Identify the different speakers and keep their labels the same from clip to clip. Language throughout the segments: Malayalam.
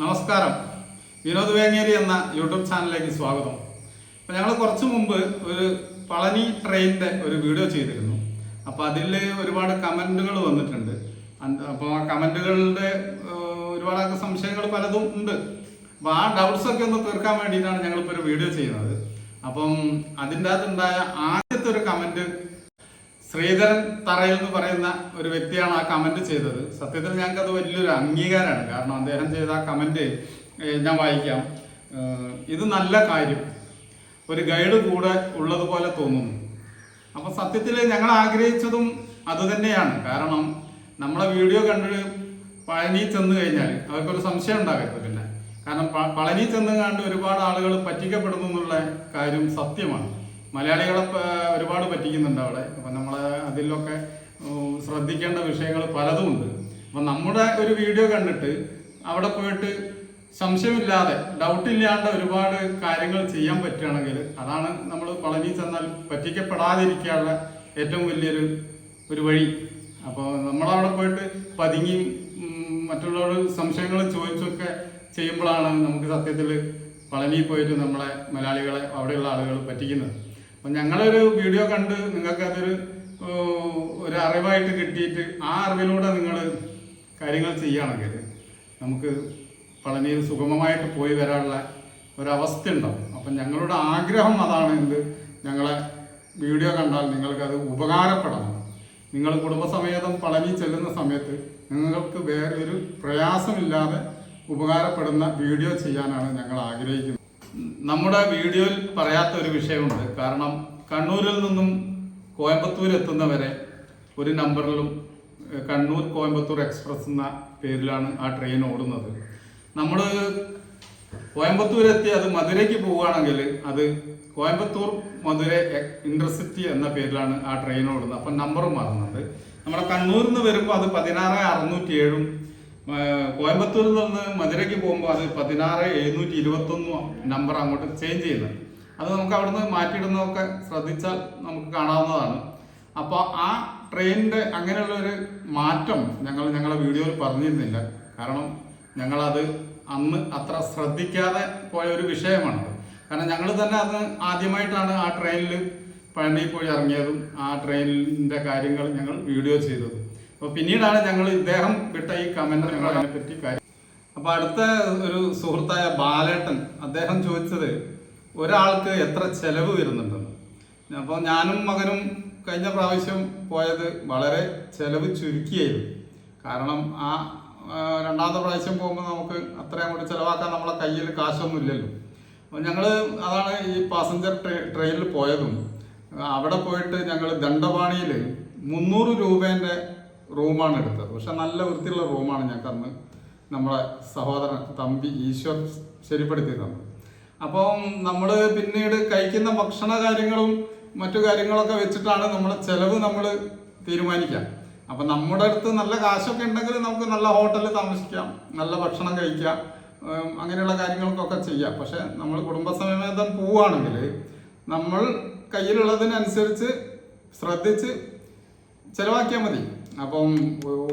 Speaker 1: നമസ്കാരം. വിനോദ് വേങ്ങേരി എന്ന യൂട്യൂബ് ചാനലിലേക്ക് സ്വാഗതം. അപ്പോൾ ഞങ്ങൾ കുറച്ച് മുമ്പ് ഒരു പളനി ട്രെയിനിന്റെ ഒരു വീഡിയോ ചെയ്തിരുന്നു. അപ്പോൾ അതിൽ ഒരുപാട് കമന്റുകൾ വന്നിട്ടുണ്ട്. അപ്പോൾ ആ കമന്റുകളുടെ ഒരുപാട് സംശയങ്ങൾ പലതും ഉണ്ട്. അപ്പോൾ ആ ഡൗട്ട്സ് ഒക്കെ ഒന്ന് തീർക്കാൻ വേണ്ടിയിട്ടാണ് ഞങ്ങളിപ്പോൾ ഒരു വീഡിയോ ചെയ്യുന്നത്. അപ്പം അതിന്റെ അകത്തുണ്ടായ ആദ്യത്തെ ഒരു കമന്റ് ശ്രീധരൻ തറയിൽ എന്ന് പറയുന്ന ഒരു വ്യക്തിയാണ് ആ കമന്റ് ചെയ്തത്. സത്യത്തിൽ ഞങ്ങൾക്ക് അത് വലിയൊരു അംഗീകാരമാണ്. കാരണം അദ്ദേഹം ചെയ്ത ആ കമന്റ് ഞാൻ വായിക്കാം. ഇത് നല്ല കാര്യം. ഒരു ഗൈഡ് കൂടെ ഉള്ളതുപോലെ തോന്നുന്നു. അപ്പൊ സത്യത്തിൽ ഞങ്ങൾ ആഗ്രഹിച്ചതും അതുതന്നെയാണ് കാരണം നമ്മളെ വീഡിയോ കണ്ടിട്ട് പഴനി ചെന്ന് കഴിഞ്ഞാൽ അവർക്കൊരു സംശയം ഉണ്ടാകരുത് പിന്നെ. കാരണം പളനി ചെന്ന് കണ്ട് ഒരുപാട് ആളുകൾ പറ്റിക്കപ്പെടുന്നു എന്നുള്ള കാര്യം സത്യമാണ്. മലയാളികളെ ഒരുപാട് പറ്റിക്കുന്നുണ്ട് അവിടെ. അപ്പം നമ്മൾ അതിലൊക്കെ ശ്രദ്ധിക്കേണ്ട വിഷയങ്ങൾ പലതും ഉണ്ട്. അപ്പം നമ്മുടെ ഒരു വീഡിയോ കണ്ടിട്ട് അവിടെ പോയിട്ട് സംശയമില്ലാതെ ഡൗട്ട് ഇല്ലാണ്ട് ഒരുപാട് കാര്യങ്ങൾ ചെയ്യാൻ പറ്റുകയാണെങ്കിൽ അതാണ് നമ്മൾ പളനി ചെന്നാൽ പറ്റിക്കപ്പെടാതിരിക്കാനുള്ള ഏറ്റവും വലിയൊരു ഒരു വഴി. അപ്പോൾ നമ്മളവിടെ പോയിട്ട് പതുങ്ങി മറ്റുള്ളവരോട് സംശയങ്ങൾ ചോദിച്ചൊക്കെ ചെയ്യുമ്പോഴാണ് നമുക്ക് സത്യത്തിൽ പളനി പോയിട്ട് നമ്മളെ മലയാളികളെ അവിടെയുള്ള ആളുകൾ പറ്റിക്കുന്നത്. അപ്പം ഞങ്ങളൊരു വീഡിയോ കണ്ട് നിങ്ങൾക്ക് അതൊരു ഏഹ്, ഒരു കിട്ടിയിട്ട് ആ അറിവിലൂടെ നിങ്ങൾ കാര്യങ്ങൾ ചെയ്യുകയാണെങ്കിൽ നമുക്ക് പളനിയിൽ സുഗമമായിട്ട് പോയി വരാനുള്ള ഒരവസ്ഥ ഉണ്ടാവും. അപ്പം ഞങ്ങളുടെ ആഗ്രഹം അതാണ് എന്ത്? ഞങ്ങളെ വീഡിയോ കണ്ടാൽ നിങ്ങൾക്ക് അത് ഉപകാരപ്പെടണം. നിങ്ങൾ കുടുംബസമേതം പളനി ചെല്ലുന്ന സമയത്ത് നിങ്ങൾക്ക് വേറെ ഒരു പ്രയാസമില്ലാതെ ഉപകാരപ്പെടുന്ന വീഡിയോ ചെയ്യാനാണ് ഞങ്ങൾ ആഗ്രഹിക്കുന്നത്. നമ്മുടെ വീഡിയോയിൽ പറയാത്ത ഒരു വിഷയമുണ്ട്. കാരണം കണ്ണൂരിൽ നിന്നും കോയമ്പത്തൂർ എത്തുന്നവരെ ഒരു നമ്പറിലും കണ്ണൂർ കോയമ്പത്തൂർ എക്സ്പ്രസ് എന്ന പേരിലാണ് ആ ട്രെയിൻ ഓടുന്നത്. നമ്മൾ കോയമ്പത്തൂർ എത്തി അത് മധുരയ്ക്ക് പോവുകയാണെങ്കിൽ അത് കോയമ്പത്തൂർ മധുര ഇന്റർസിറ്റി എന്ന പേരിലാണ് ആ ട്രെയിൻ ഓടുന്നത്. അപ്പം നമ്പറും മാറുന്നുണ്ട്. നമ്മുടെ കണ്ണൂരിൽ നിന്ന് വരുമ്പോൾ അത് പതിനാറ് അറുന്നൂറ്റി ഏഴും കോയമ്പത്തൂരിൽ നിന്ന് മധുരയ്ക്ക് പോകുമ്പോൾ അത് പതിനാറ് എഴുന്നൂറ്റി ഇരുപത്തൊന്നും നമ്പർ അങ്ങോട്ട് ചേഞ്ച് ചെയ്യുന്നത്. അത് നമുക്ക് അവിടുന്ന് മാറ്റിയിടുന്നതൊക്കെ ശ്രദ്ധിച്ചാൽ നമുക്ക് കാണാവുന്നതാണ്. അപ്പോൾ ആ ട്രെയിനിന്റെ അങ്ങനെയുള്ള ഒരു മാറ്റം ഞങ്ങൾ ഞങ്ങളുടെ വീഡിയോയിൽ പറഞ്ഞിരുന്നില്ല. കാരണം ഞങ്ങളത് അന്ന് അത്ര ശ്രദ്ധിക്കാതെ പോയ ഒരു വിഷയമാണ്. കാരണം ഞങ്ങൾ തന്നെ അത് ആദ്യമായിട്ടാണ് ആ ട്രെയിനിൽ പഴനി പോയി ഇറങ്ങിയതും ആ ട്രെയിനിന്റെ കാര്യങ്ങൾ ഞങ്ങൾ വീഡിയോ ചെയ്തത്. അപ്പോൾ പിന്നീടാണ് ഞങ്ങൾ ഇദ്ദേഹം വിട്ട ഈ കമന്റ് ഞങ്ങൾ അതിനെപ്പറ്റി കാര്യം അപ്പോൾ അടുത്ത ഒരു സുഹൃത്തായ ബാലേട്ടൻ അദ്ദേഹം ചോദിച്ചത് ഒരാൾക്ക് എത്ര ചെലവ് വരുന്നുണ്ടെന്ന്. അപ്പോൾ ഞാനും മകനും കഴിഞ്ഞ പ്രാവശ്യം പോയത് വളരെ ചെലവ് ചുരുക്കിയായിരുന്നു. കാരണം ആ രണ്ടാമത്തെ പ്രാവശ്യം പോകുമ്പോൾ നമുക്ക് അത്രയും അങ്ങോട്ട് ചിലവാക്കാൻ നമ്മളെ കയ്യിൽ കാശൊന്നും ഇല്ലല്ലോ അപ്പോൾ ഞങ്ങൾ അതാണ് ഈ പാസഞ്ചർ ട്രെയിനിൽ പോയതും. അവിടെ പോയിട്ട് ഞങ്ങൾ ദണ്ഡപാണിയിൽ മുന്നൂറ് രൂപേന്റെ റൂമാണ് എടുത്തത്. പക്ഷെ നല്ല വൃത്തിയുള്ള റൂമാണ് ഞങ്ങൾക്ക് അന്ന് നമ്മളെ സഹോദരൻ തമ്പി ഈശ്വർ ശരിപ്പെടുത്തി തന്നത് അപ്പം നമ്മൾ പിന്നീട് കഴിക്കുന്ന ഭക്ഷണ കാര്യങ്ങളും മറ്റു കാര്യങ്ങളൊക്കെ വെച്ചിട്ടാണ് നമ്മുടെ ചെലവ് നമ്മൾ തീരുമാനിക്കുക അപ്പം നമ്മുടെ അടുത്ത് നല്ല കാശൊക്കെ ഉണ്ടെങ്കിൽ നമുക്ക് നല്ല ഹോട്ടലിൽ താമസിക്കാം നല്ല ഭക്ഷണം കഴിക്കാം അങ്ങനെയുള്ള കാര്യങ്ങൾക്കൊക്കെ ചെയ്യാം. പക്ഷെ നമ്മൾ കുടുംബസമേതം പോവുകയാണെങ്കിൽ നമ്മൾ കയ്യിലുള്ളതിനനുസരിച്ച് ശ്രദ്ധിച്ച് ചിലവാക്കിയാൽ മതി. അപ്പം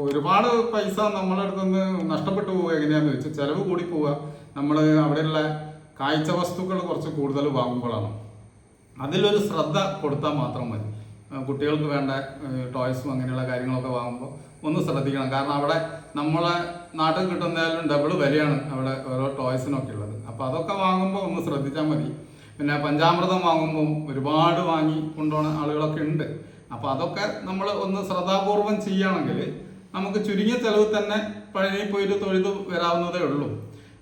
Speaker 1: ഒരുപാട് പൈസ നമ്മളെ അടുത്തുനിന്ന് നഷ്ടപ്പെട്ടു പോവുക എങ്ങനെയാണെന്ന് വെച്ചാൽ ചിലവ് കൂടി പോവുക. നമ്മൾ അവിടെയുള്ള കാഴ്ച വസ്തുക്കൾ കുറച്ച് കൂടുതൽ വാങ്ങുമ്പോഴാണ്. അതിലൊരു ശ്രദ്ധ കൊടുത്താൽ മാത്രം മതി. കുട്ടികൾക്ക് വേണ്ട ടോയ്സും അങ്ങനെയുള്ള കാര്യങ്ങളൊക്കെ വാങ്ങുമ്പോൾ ഒന്ന് ശ്രദ്ധിക്കണം. കാരണം അവിടെ നമ്മളെ നാട്ടിൽ കിട്ടുന്നതിലും ഡബിൾ വിലയാണ് അവിടെ ഓരോ ടോയ്സിനൊക്കെ ഉള്ളത്. അപ്പോൾ അതൊക്കെ വാങ്ങുമ്പോൾ ഒന്ന് ശ്രദ്ധിച്ചാൽ മതി. പിന്നെ പഞ്ചാമൃതം വാങ്ങുമ്പോൾ ഒരുപാട് വാങ്ങി കൊണ്ടുപോകുന്ന ആളുകളൊക്കെ ഉണ്ട്. അപ്പോൾ അതൊക്കെ നമ്മൾ ഒന്ന് ശ്രദ്ധാപൂർവം ചെയ്യുകയാണെങ്കിൽ നമുക്ക് ചുരുങ്ങിയ ചെലവ് തന്നെ പഴനി പോയിട്ട് തൊഴുത് വരാവുന്നതേ ഉള്ളൂ.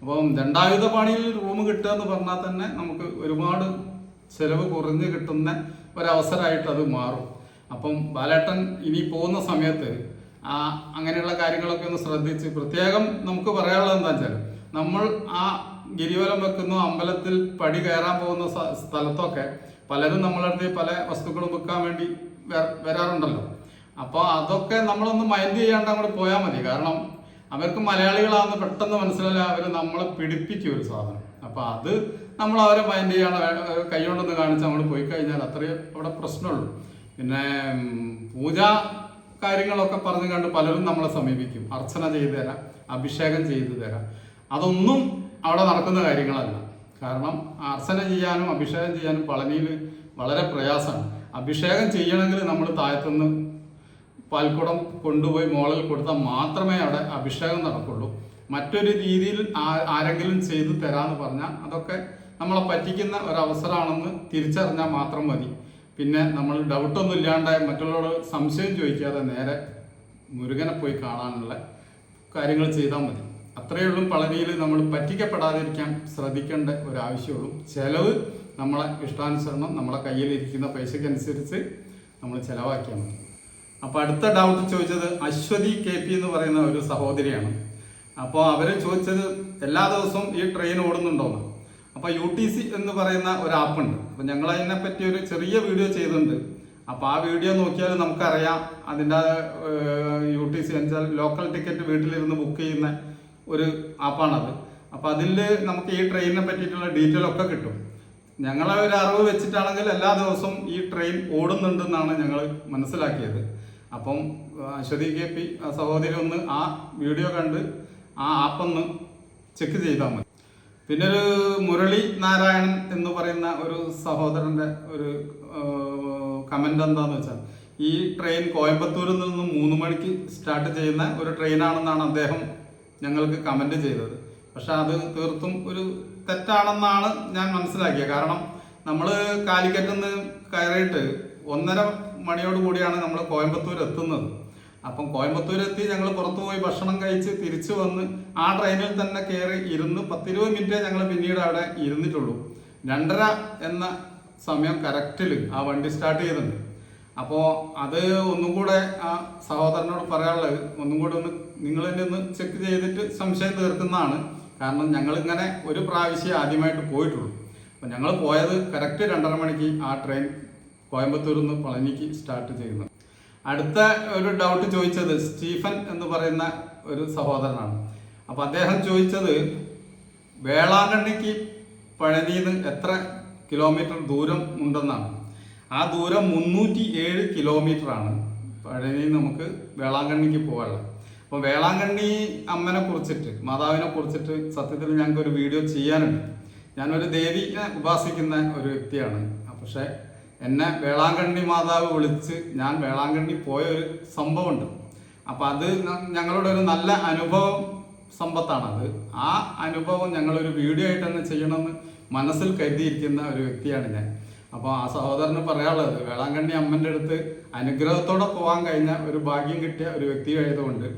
Speaker 1: അപ്പം ദണ്ഡായുധ പാണിയിൽ റൂം കിട്ടുക എന്ന് പറഞ്ഞാൽ തന്നെ നമുക്ക് ഒരുപാട് ചെലവ് കുറഞ്ഞ് കിട്ടുന്ന ഒരവസരമായിട്ട് അത് മാറും. അപ്പം ബാലേട്ടൻ ഇനി പോകുന്ന സമയത്ത് ആ അങ്ങനെയുള്ള കാര്യങ്ങളൊക്കെ ഒന്ന് ശ്രദ്ധിച്ച് പ്രത്യേകം നമുക്ക് പറയാനുള്ളത് എന്താ വെച്ചാൽ നമ്മൾ ആ ഗിരിവലം വെക്കുന്ന അമ്പലത്തിൽ പടി കയറാൻ പോകുന്ന സ്ഥലത്തൊക്കെ പലരും നമ്മളെ അടുത്ത് പല വസ്തുക്കളും വെക്കാൻ വേണ്ടി വര- വരാറുണ്ടല്ലോ. അപ്പോൾ അതൊക്കെ നമ്മളൊന്ന് മൈൻഡ് ചെയ്യാണ്ട് അങ്ങോട്ട് പോയാൽ മതി. കാരണം അവർക്ക് മലയാളികളാണെന്ന് പെട്ടെന്ന് മനസ്സിലായാൽ അവർ നമ്മളെ പിടിപ്പിക്കും ഒരു സാധനം. അപ്പൊ അത് നമ്മൾ അവരെ മൈൻഡ് ചെയ്യണം. കൈകൊണ്ടൊന്ന് കാണിച്ച് നമ്മൾ പോയി കഴിഞ്ഞാൽ അത്രയും അവിടെ പ്രശ്നമുള്ളൂ. പിന്നെ പൂജ കാര്യങ്ങളൊക്കെ പറഞ്ഞു കണ്ട് പലരും നമ്മളെ സമീപിക്കും. അർച്ചന ചെയ്തു തരാം അഭിഷേകം ചെയ്തു തരാം. അതൊന്നും അവിടെ നടക്കുന്ന കാര്യങ്ങളല്ല. കാരണം അർച്ചന ചെയ്യാനും അഭിഷേകം ചെയ്യാനും പളനിയിൽ വളരെ പ്രയാസമാണ്. അഭിഷേകം ചെയ്യണമെങ്കിൽ നമ്മൾ താഴത്തുനിന്ന് പാൽക്കുടം കൊണ്ടുപോയി മോളിൽ കൊടുത്താൽ മാത്രമേ അവിടെ അഭിഷേകം നടക്കുള്ളൂ. മറ്റൊരു രീതിയിൽ ആരെങ്കിലും ചെയ്തു തരാമെന്ന് പറഞ്ഞാൽ അതൊക്കെ നമ്മളെ പറ്റിക്കുന്ന ഒരവസരമാണെന്ന് തിരിച്ചറിഞ്ഞാൽ മാത്രം മതി. പിന്നെ നമ്മൾ ഡൗട്ടൊന്നും ഇല്ലാണ്ട് മറ്റുള്ളവരോട് സംശയം ചോദിക്കാതെ നേരെ മുരുകനെ പോയി കാണാനുള്ള കാര്യങ്ങൾ ചെയ്താൽ മതി. അത്രയേ ഉള്ളൂ പളനിയിൽ നമ്മൾ പറ്റിക്കപ്പെടാതിരിക്കാൻ ശ്രദ്ധിക്കേണ്ട ഒരു ആവശ്യമുള്ളൂ ചിലവ് നമ്മളെ ഇഷ്ടാനുസരണം നമ്മളെ കയ്യിലിരിക്കുന്ന പൈസക്കനുസരിച്ച് നമ്മൾ ചിലവാക്കിയാൽ മതി. അപ്പോൾ അടുത്ത ഡൗട്ട് ചോദിച്ചത് അശ്വതി കെ പി എന്ന് പറയുന്ന ഒരു സഹോദരിയാണ്. അപ്പോൾ അവർ ചോദിച്ചത് എല്ലാ ദിവസവും ഈ ട്രെയിൻ ഓടുന്നുണ്ടോന്ന് അപ്പോൾ യു ടി സി എന്ന് പറയുന്ന ഒരു ആപ്പുണ്ട് അപ്പോൾ ഞങ്ങൾ അതിനെ പറ്റി ഒരു ചെറിയ വീഡിയോ ചെയ്തിട്ടുണ്ട്. അപ്പോൾ ആ വീഡിയോ നോക്കിയാൽ നമുക്കറിയാം അതിന്റെ യു ടി സി വെച്ചാൽ ലോക്കൽ ടിക്കറ്റ് വീട്ടിലിരുന്ന് ബുക്ക് ചെയ്യുന്ന ഒരു ആപ്പാണത് അപ്പോൾ അതിൽ നമുക്ക് ഈ ട്രെയിനിനെ പറ്റിയിട്ടുള്ള ഡീറ്റെയിൽ ഒക്കെ കിട്ടും. ഞങ്ങളെ ഒരു അറിവ് വെച്ചിട്ടാണെങ്കിൽ എല്ലാ ദിവസവും ഈ ട്രെയിൻ ഓടുന്നുണ്ടെന്നാണ് ഞങ്ങൾ മനസ്സിലാക്കിയത്. അപ്പം അശ്വതി കെ പി സഹോദരി ഒന്ന് ആ വീഡിയോ കണ്ട് ആ ആപ്പൊന്ന് ചെക്ക് ചെയ്താൽ മതി. പിന്നെ ഒരു മുരളി നാരായണൻ എന്ന് പറയുന്ന ഒരു സഹോദരന്റെ ഒരു കമന്റ് എന്താന്ന് വെച്ചാൽ ഈ ട്രെയിൻ കോയമ്പത്തൂരിൽ നിന്ന് മൂന്ന് മണിക്ക് സ്റ്റാർട്ട് ചെയ്യുന്ന ഒരു ട്രെയിനാണെന്നാണ് അദ്ദേഹം ഞങ്ങൾക്ക് കമന്റ് ചെയ്തത്. പക്ഷെ അത് തീർത്തും ഒരു തെറ്റാണെന്നാണ് ഞാൻ മനസ്സിലാക്കിയത് കാരണം നമ്മൾ കാലിക്കറ്റിൽ നിന്ന് കയറിയിട്ട് ഒന്നര മണിയോട് കൂടിയാണ് നമ്മൾ കോയമ്പത്തൂർ എത്തുന്നത്. അപ്പം കോയമ്പത്തൂർ എത്തി ഞങ്ങൾ പുറത്തു പോയി ഭക്ഷണം കഴിച്ച് തിരിച്ചു വന്ന് ആ ട്രെയിനിൽ തന്നെ കയറി ഇരുന്ന് പത്തിരുപത് മിനിറ്റേ ഞങ്ങൾ പിന്നീട് അവിടെ ഇരുന്നിട്ടുള്ളൂ. രണ്ടര എന്ന സമയം കറക്റ്റിൽ ആ വണ്ടി സ്റ്റാർട്ട് ചെയ്തിട്ടുണ്ട്. അപ്പോൾ അത് ഒന്നും കൂടെ ആ സഹോദരനോട് പറയാനുള്ളത് ഒന്നും കൂടെ ഒന്ന് നിങ്ങൾ തന്നെ ഒന്ന് ചെക്ക് ചെയ്തിട്ട് സംശയം തീർക്കുന്നതാണ്. കാരണം ഞങ്ങളിങ്ങനെ ഒരു പ്രാവശ്യം ആദ്യമായിട്ട് പോയിട്ടുള്ളൂ. അപ്പം ഞങ്ങൾ പോയത് കറക്റ്റ് രണ്ടര മണിക്ക് ആ ട്രെയിൻ കോയമ്പത്തൂരിൽ നിന്ന് പളനിക്ക് സ്റ്റാർട്ട് ചെയ്യുന്നത്. അടുത്ത ഒരു ഡൗട്ട് ചോദിച്ചത് സ്റ്റീഫൻ എന്ന് പറയുന്ന ഒരു സഹോദരനാണ്. അപ്പം അദ്ദേഹം ചോദിച്ചത് വേളാങ്കണ്ണിക്ക് പഴനിന്ന് എത്ര കിലോമീറ്റർ ദൂരം ഉണ്ടെന്നാണ്. ആ ദൂരം മുന്നൂറ്റി ഏഴ് കിലോമീറ്റർ ആണ്. പഴനി നമുക്ക് വേളാങ്കണ്ണിക്ക് പോകാനുള്ളത് അപ്പോൾ വേളാങ്കണ്ണി അമ്മനെ കുറിച്ചിട്ട് മാതാവിനെ കുറിച്ചിട്ട് സത്യത്തിൽ ഞങ്ങൾക്ക് ഒരു വീഡിയോ ചെയ്യാനുണ്ട്. ഞാനൊരു ദേവിയെ ഉപാസിക്കുന്ന ഒരു വ്യക്തിയാണ്. പക്ഷേ എന്നെ വേളാങ്കണ്ണി മാതാവ് വിളിച്ച് ഞാൻ വേളാങ്കണ്ണി പോയ ഒരു സംഭവമുണ്ട്. അപ്പോൾ അത് ഞങ്ങളുടെ ഒരു നല്ല അനുഭവം സമ്പത്താണ് അത്. ആ അനുഭവം ഞങ്ങളൊരു വീഡിയോ ആയിട്ട് തന്നെ ചെയ്യണമെന്ന് മനസ്സിൽ കരുതിയിരിക്കുന്ന ഒരു വ്യക്തിയാണ് ഞാൻ. അപ്പോൾ ആ സഹോദരന് പറയാനുള്ളത് വേളാങ്കണ്ണി അമ്മന്റെ അടുത്ത് അനുഗ്രഹത്തോടെ പോകാൻ കഴിഞ്ഞ ഒരു ഭാഗ്യം കിട്ടിയ ഒരു വ്യക്തി ആയതുകൊണ്ട്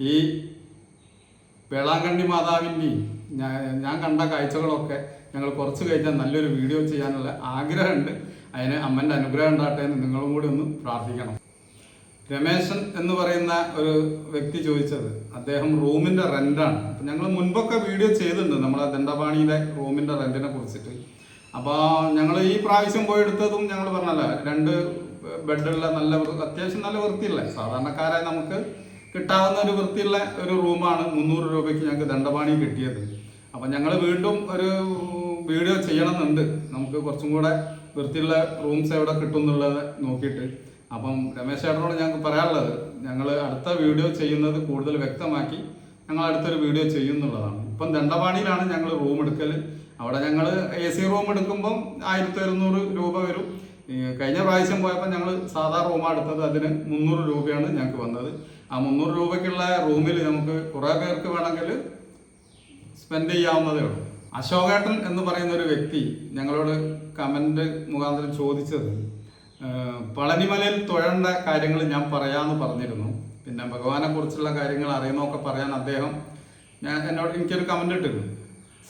Speaker 1: ഈ വേളാങ്കണ്ണി മാതാവിന്റെയും ഞാൻ കണ്ട കാഴ്ചകളൊക്കെ ഞങ്ങൾ കുറച്ച് കഴിഞ്ഞാൽ നല്ലൊരു വീഡിയോ ചെയ്യാനുള്ള ആഗ്രഹമുണ്ട്. അതിന് അമ്മന്റെ അനുഗ്രഹം ഉണ്ടാകട്ടെ എന്ന് നിങ്ങളും കൂടി ഒന്ന് പ്രാർത്ഥിക്കണം. രമേശൻ എന്ന് പറയുന്ന ഒരു വ്യക്തി ചോദിച്ചത് അദ്ദേഹം റൂമിന്റെ റെന്റാണ്. അപ്പം ഞങ്ങൾ മുൻപൊക്കെ വീഡിയോ ചെയ്തിട്ടുണ്ട് നമ്മളെ ദണ്ഡപാണിയിലെ റൂമിന്റെ റെന്റിനെ കുറിച്ചിട്ട്. അപ്പോൾ ഞങ്ങൾ ഈ പ്രാവശ്യം പോയി എടുത്തതും ഞങ്ങൾ പറഞ്ഞല്ലോ രണ്ട് ബെഡുള്ള നല്ല അത്യാവശ്യം നല്ല വൃത്തിയുള്ള സാധാരണക്കാരായ നമുക്ക് കിട്ടാവുന്ന ഒരു വൃത്തിയുള്ള ഒരു റൂമാണ് മുന്നൂറ് രൂപയ്ക്ക് ഞങ്ങൾക്ക് ദണ്ഡപാണി കിട്ടിയത്. അപ്പം ഞങ്ങൾ വീണ്ടും ഒരു വീഡിയോ ചെയ്യണമെന്നുണ്ട്. നമുക്ക് കുറച്ചും കൂടെ വൃത്തിയുള്ള റൂംസ് എവിടെ കിട്ടും എന്നുള്ളത് നോക്കിയിട്ട്. അപ്പം രമേശ് ചേട്ടനോട് ഞങ്ങൾക്ക് പറയാനുള്ളത് ഞങ്ങൾ അടുത്ത വീഡിയോ ചെയ്യുന്നത് കൂടുതൽ വ്യക്തമാക്കി ഞങ്ങൾ അടുത്തൊരു വീഡിയോ ചെയ്യുന്നുള്ളതാണ് ഇപ്പം ദണ്ഡപാണിയിലാണ് ഞങ്ങൾ റൂം എടുക്കൽ അവിടെ ഞങ്ങൾ എ സി റൂം എടുക്കുമ്പം ആയിരത്തി ഒരുന്നൂറ് രൂപ വരും. കഴിഞ്ഞ പ്രാവശ്യം പോയപ്പോൾ ഞങ്ങൾ സാധാ റൂമാണ് എടുത്തത്. അതിന് മുന്നൂറ് രൂപയാണ് ഞങ്ങൾക്ക് വന്നത്. ആ മുന്നൂറ് രൂപയ്ക്കുള്ള റൂമിൽ നമുക്ക് കുറേ പേർക്ക് വേണമെങ്കിൽ സ്പെൻഡ് ചെയ്യാവുന്നതേ ഉള്ളൂ. അശോകേട്ടൻ എന്ന് പറയുന്ന ഒരു വ്യക്തി ഞങ്ങളോട് കമന്റ് മുഖാന്തരം ചോദിച്ചത് പളനിമലയിൽ തൊഴേണ്ട കാര്യങ്ങൾ ഞാൻ പറയാമെന്ന് പറഞ്ഞിരുന്നു. പിന്നെ ഭഗവാനെ കുറിച്ചുള്ള കാര്യങ്ങൾ അറിയുന്നതൊക്കെ പറയാൻ അദ്ദേഹം ഞാൻ എന്നോട് എനിക്കൊരു കമന്റ് ഇട്ടിരുന്നു.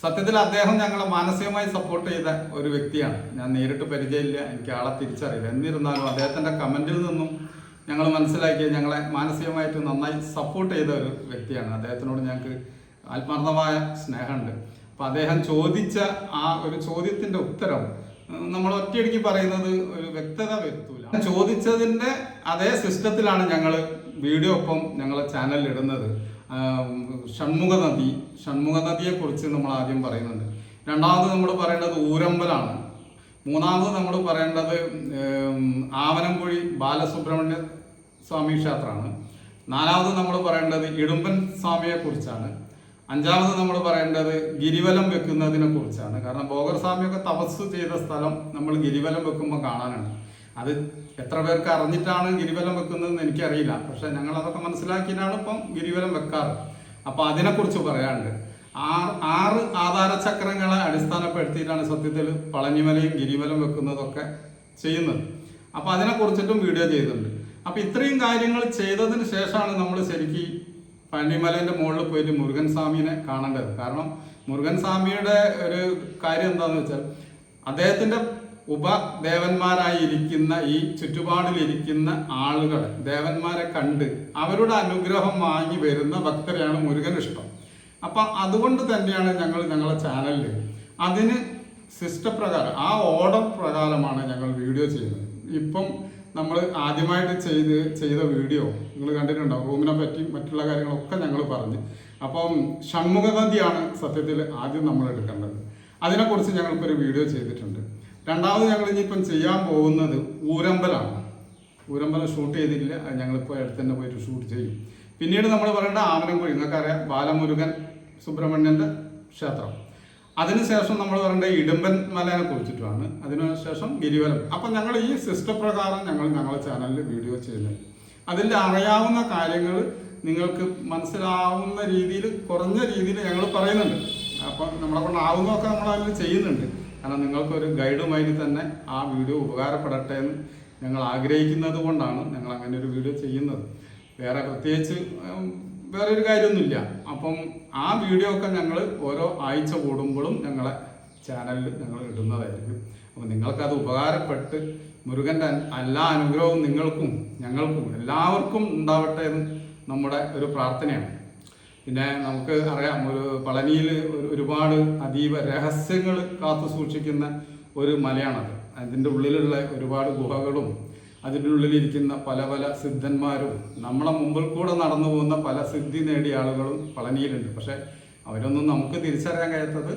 Speaker 1: സത്യത്തിൽ അദ്ദേഹം ഞങ്ങളെ മാനസികമായി സപ്പോർട്ട് ചെയ്ത ഒരു വ്യക്തിയാണ്. ഞാൻ നേരിട്ട് പരിചയമില്ല എനിക്ക് ആളെ തിരിച്ചറിയില്ല. എന്നിരുന്നാലും അദ്ദേഹത്തിന്റെ കമന്റിൽ നിന്നും ഞങ്ങൾ മനസ്സിലാക്കിയ ഞങ്ങളെ മാനസികമായിട്ട് നന്നായി സപ്പോർട്ട് ചെയ്ത ഒരു വ്യക്തിയാണ്. അദ്ദേഹത്തിനോട് ഞങ്ങൾക്ക് ആത്മാർത്ഥമായ സ്നേഹമുണ്ട്. അപ്പൊ അദ്ദേഹം ചോദിച്ച ആ ഒരു ചോദ്യത്തിന്റെ ഉത്തരം നമ്മൾ ഒറ്റയടിക്ക് പറയുന്നത് ഒരു വ്യക്തത വരുത്തൂല. ചോദിച്ചതിന്റെ അതേ സിസ്റ്റത്തിലാണ് ഞങ്ങൾ വീഡിയോ ഒപ്പം ഞങ്ങളെ ചാനലിൽ ഇടുന്നത്. ഷൺമുഖ നദി ഷൺമുഖ നദിയെ കുറിച്ച് നമ്മൾ ആദ്യം പറയുന്നുണ്ട്. രണ്ടാമത് നമ്മൾ പറയേണ്ടത് ഊരമ്പലാണ്. മൂന്നാമത് നമ്മൾ പറയേണ്ടത് ആവനംകുഴി ബാലസുബ്രഹ്മണ്യ സ്വാമി ക്ഷേത്രമാണ്. നാലാമത് നമ്മൾ പറയേണ്ടത് ഇടുമ്പൻ സ്വാമിയെക്കുറിച്ചാണ് അഞ്ചാമത് നമ്മൾ പറയേണ്ടത് ഗിരിവലം വെക്കുന്നതിനെ കുറിച്ചാണ്. കാരണം ബോഗർ സ്വാമിയൊക്കെ തപസ് ചെയ്ത സ്ഥലം നമ്മൾ ഗിരിവലം വെക്കുമ്പോൾ കാണാനാണ്. അത് എത്ര പേർക്ക് അറിഞ്ഞിട്ടാണ് ഗിരിവലം വെക്കുന്നതെന്ന് എനിക്കറിയില്ല. പക്ഷെ ഞങ്ങൾ അതൊക്കെ മനസ്സിലാക്കിയിട്ടാണ് ഇപ്പം ഗിരിവലം വെക്കാറ്. അപ്പോൾ അതിനെക്കുറിച്ച് പറയാനുണ്ട്. ആറ് ആറ് ആധാരചക്രങ്ങളെ അടിസ്ഥാനപ്പെടുത്തിയിട്ടാണ് സത്യത്തിൽ പളനിമലയും ഗിരിവലം വെക്കുന്നതൊക്കെ ചെയ്യുന്നത്. അപ്പൊ അതിനെ കുറിച്ചിട്ടും വീഡിയോ ചെയ്തിട്ടുണ്ട്. അപ്പൊ ഇത്രയും കാര്യങ്ങൾ ചെയ്തതിന് ശേഷമാണ് നമ്മൾ ശരിക്കും പള്ളിമലേന്റെ മുകളിൽ പോയിട്ട് മുരുകൻ സ്വാമിനെ കാണേണ്ടത്. കാരണം മുരുകൻ സ്വാമിയുടെ ഒരു കാര്യം എന്താന്ന് വെച്ചാൽ അദ്ദേഹത്തിന്റെ ഉപദേവന്മാരായി ഇരിക്കുന്ന ഈ ചുറ്റുപാടിലിരിക്കുന്ന ആളുകൾ ദേവന്മാരെ കണ്ട് അവരുടെ അനുഗ്രഹം വാങ്ങി വരുന്ന ഭക്തരെയാണ് മുരുകൻ ഇഷ്ടം അപ്പൊ അതുകൊണ്ട് തന്നെയാണ് ഞങ്ങൾ ഞങ്ങളുടെ ചാനലിൽ അതിന് സിസ്റ്റപ്രകാരം ആ ഓർഡർ പ്രകാരമാണ് ഞങ്ങൾ വീഡിയോ ചെയ്യുന്നത്. ഇപ്പം നമ്മൾ ആദ്യമായിട്ട് ചെയ്ത് ചെയ്ത വീഡിയോ നിങ്ങൾ കണ്ടിട്ടുണ്ടാവും റൂമിനെ പറ്റി മറ്റുള്ള കാര്യങ്ങളൊക്കെ ഞങ്ങൾ പറഞ്ഞ്. അപ്പം ഷൺമുഖനദിയാണ് സത്യത്തിൽ ആദ്യം നമ്മൾ എടുക്കേണ്ടത്. അതിനെക്കുറിച്ച് ഞങ്ങൾക്കൊരു വീഡിയോ ചെയ്തിട്ടുണ്ട്. രണ്ടാമത് ഞങ്ങൾ ഇനിയിപ്പം ചെയ്യാൻ പോകുന്നത് ഊരമ്പലാണ്. ഊരമ്പലം ഷൂട്ട് ചെയ്തിട്ടില്ല അത് ഞങ്ങളിപ്പോൾ അടുത്ത് തന്നെ പോയിട്ട് ഷൂട്ട് ചെയ്യും. പിന്നീട് നമ്മൾ പറയേണ്ട ആമനംകുഴി നിങ്ങൾക്കറിയാം ബാലമുരുകൻ സുബ്രഹ്മണ്യന്റെ ക്ഷേത്രം. അതിനുശേഷം നമ്മൾ പറയേണ്ട ഇടുമ്പൻ മലയെ കുറിച്ചിട്ടാണ്. അതിനുശേഷം ഗിരിവലം. അപ്പം ഞങ്ങൾ ഈ സിസ്റ്റം പ്രകാരം ഞങ്ങൾ ഞങ്ങളുടെ ചാനലിൽ വീഡിയോ ചെയ്യുന്നത്. അതിൽ അറിയാവുന്ന കാര്യങ്ങൾ നിങ്ങൾക്ക് മനസ്സിലാവുന്ന രീതിയിൽ കുറഞ്ഞ രീതിയിൽ ഞങ്ങൾ പറയുന്നുണ്ട്. അപ്പം നമ്മളെ കൊണ്ടാവുന്നതൊക്കെ നമ്മൾ അതിൽ ചെയ്യുന്നുണ്ട്. കാരണം നിങ്ങൾക്കൊരു ഗൈഡുമായി തന്നെ ആ വീഡിയോ ഉപകാരപ്പെടട്ടെ എന്ന് ഞങ്ങൾ ആഗ്രഹിക്കുന്നത് കൊണ്ടാണ് ഞങ്ങൾ അങ്ങനെ ഒരു വീഡിയോ ചെയ്യുന്നത്. വേറെ പ്രത്യേകിച്ച് വേറെ ഒരു കാര്യമൊന്നുമില്ല. അപ്പം ആ വീഡിയോ ഒക്കെ ഞങ്ങൾ ഓരോ ആഴ്ച കൂടുമ്പോഴും ഞങ്ങളെ ചാനലിൽ ഞങ്ങൾ ഇടുന്നതായിരിക്കും. അപ്പം നിങ്ങൾക്കത് ഉപകാരപ്പെട്ട് മുരുകന്റെ എല്ലാ അനുഗ്രഹവും നിങ്ങൾക്കും ഞങ്ങൾക്കും എല്ലാവർക്കും ഉണ്ടാവട്ടെ എന്ന് നമ്മുടെ ഒരു പ്രാർത്ഥനയാണ്. പിന്നെ നമുക്ക് അറിയാം ഒരു പളനിയിൽ ഒരുപാട് അതീവ രഹസ്യങ്ങൾ കാത്തു സൂക്ഷിക്കുന്ന ഒരു മലയാണത്. അതിന്റെ ഉള്ളിലുള്ള ഒരുപാട് ഗുഹകളും അതിന്റെ ഉള്ളിലിരിക്കുന്ന പല പല സിദ്ധന്മാരും നമ്മളെ മുമ്പിൽ കൂടെ നടന്നു പോകുന്ന പല സിദ്ധി നേടിയ ആളുകളും പളനിയിലുണ്ട്. പക്ഷെ അവരൊന്നും നമുക്ക് തിരിച്ചറിയാൻ കഴിയാത്തത്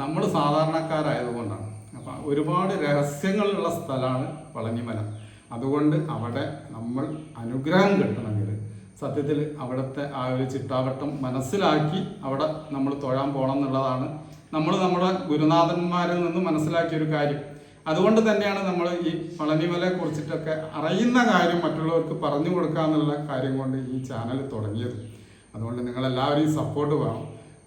Speaker 1: നമ്മൾ സാധാരണക്കാരായതുകൊണ്ടാണ്. അപ്പം ഒരുപാട് രഹസ്യങ്ങളുള്ള സ്ഥലമാണ് പളനിമല. അതുകൊണ്ട് അവിടെ നമ്മൾ അനുഗ്രഹം കിട്ടണമെങ്കിൽ സത്യത്തിൽ അവിടുത്തെ ആ ഒരു ചിട്ടാവട്ടം മനസ്സിലാക്കി അവിടെ നമ്മൾ തൊഴാൻ പോകണം എന്നുള്ളതാണ്. നമ്മൾ നമ്മുടെ ഗുരുനാഥന്മാരിൽ നിന്ന് മനസ്സിലാക്കിയ ഒരു കാര്യം. അതുകൊണ്ട് തന്നെയാണ് നമ്മൾ ഈ പളനിമലയെ കുറിച്ചിട്ടൊക്കെ അറിയുന്ന കാര്യം മറ്റുള്ളവർക്ക് പറഞ്ഞു കൊടുക്കുക എന്നുള്ള കാര്യം കൊണ്ട് ഈ ചാനൽ തുടങ്ങിയത്. അതുകൊണ്ട് നിങ്ങളെല്ലാവരെയും സപ്പോർട്ട് വേണം.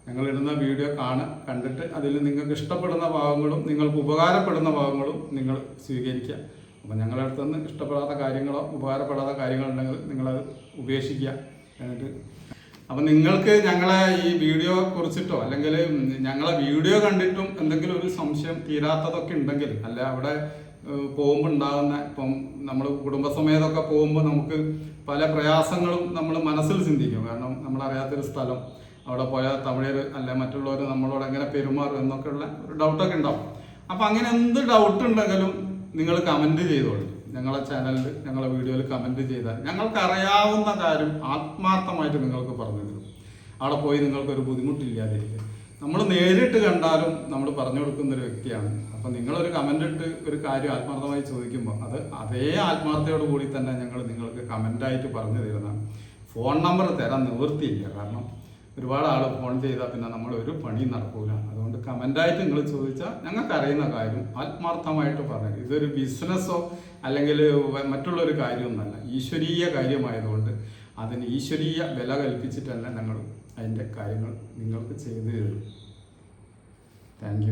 Speaker 1: ഞങ്ങളിടുന്ന വീഡിയോ കാണുക കണ്ടിട്ട് അതിൽ നിങ്ങൾക്ക് ഇഷ്ടപ്പെടുന്ന ഭാഗങ്ങളും നിങ്ങൾക്ക് ഉപകാരപ്പെടുന്ന ഭാഗങ്ങളും നിങ്ങൾ സ്വീകരിക്കുക. അപ്പം ഞങ്ങളുടെ അടുത്ത് ഇഷ്ടപ്പെടാത്ത കാര്യങ്ങളോ ഉപകാരപ്പെടാത്ത കാര്യങ്ങളുണ്ടെങ്കിൽ നിങ്ങളത് ഉപേക്ഷിക്കുക. എന്നിട്ട് അപ്പം നിങ്ങൾക്ക് ഞങ്ങളെ ഈ വീഡിയോ കുറിച്ചിട്ടോ അല്ലെങ്കിൽ ഞങ്ങളെ വീഡിയോ കണ്ടിട്ടും എന്തെങ്കിലും ഒരു സംശയം തീരാത്തതൊക്കെ ഉണ്ടെങ്കിൽ അല്ല അവിടെ പോകുമ്പോൾ ഉണ്ടാകുന്ന ഇപ്പം നമ്മൾ കുടുംബസമേതമൊക്കെ പോകുമ്പോൾ നമുക്ക് പല പ്രയാസങ്ങളും നമ്മൾ മനസ്സിൽ ചിന്തിക്കും. കാരണം നമ്മളറിയാത്തൊരു സ്ഥലം അവിടെ പോയാൽ തമിഴർ അല്ല മറ്റുള്ളവർ നമ്മളോട് എങ്ങനെ പെരുമാറും എന്നൊക്കെയുള്ള ഒരു ഡൗട്ടൊക്കെ ഉണ്ടാവും. അപ്പം അങ്ങനെ എന്ത് ഡൗട്ട് ഉണ്ടെങ്കിലും നിങ്ങൾ കമന്റ് ചെയ്തോളൂ. ഞങ്ങളെ ചാനലിൽ ഞങ്ങളെ വീഡിയോയിൽ കമന്റ് ചെയ്താൽ ഞങ്ങൾക്ക് അറിയാവുന്ന കാര്യം ആത്മാർത്ഥമായിട്ട് നിങ്ങൾക്ക് പറഞ്ഞു തരും. അവിടെ പോയി നിങ്ങൾക്കൊരു ബുദ്ധിമുട്ടില്ലാതിരിക്കും നമ്മൾ നേരിട്ട് കണ്ടാലും നമ്മൾ പറഞ്ഞു കൊടുക്കുന്ന ഒരു വ്യക്തിയാണ്. അപ്പം നിങ്ങളൊരു കമന്റ് ഇട്ട് ഒരു കാര്യം ആത്മാർത്ഥമായി ചോദിക്കുമ്പോൾ അത് അതേ ആത്മാർത്ഥയോട് കൂടി തന്നെ ഞങ്ങൾ നിങ്ങൾക്ക് കമന്റായിട്ട് പറഞ്ഞു തരുന്നതാണ്. ഫോൺ നമ്പർ തരാൻ നിവൃത്തിയില്ല. കാരണം ഒരുപാട് ആൾ ഫോൺ ചെയ്താൽ പിന്നെ നമ്മൾ ഒരു പണി നടക്കൂല. അതുകൊണ്ട് കമന്റായിട്ട് നിങ്ങൾ ചോദിച്ചാൽ ഞങ്ങൾക്ക് അറിയുന്ന കാര്യം ആത്മാർത്ഥമായിട്ട് പറഞ്ഞു ഇതൊരു ബിസിനസ്സോ അല്ലെങ്കിൽ മറ്റുള്ളൊരു കാര്യമൊന്നുമല്ല. ഈശ്വരീയ കാര്യമായതുകൊണ്ട് അതിന് ഈശ്വരീയ വില കൽപ്പിച്ചിട്ട് തന്നെ ഞങ്ങൾ അതിന്റെ കാര്യങ്ങൾ നിങ്ങൾക്ക് ചെയ്തു തരും താങ്ക്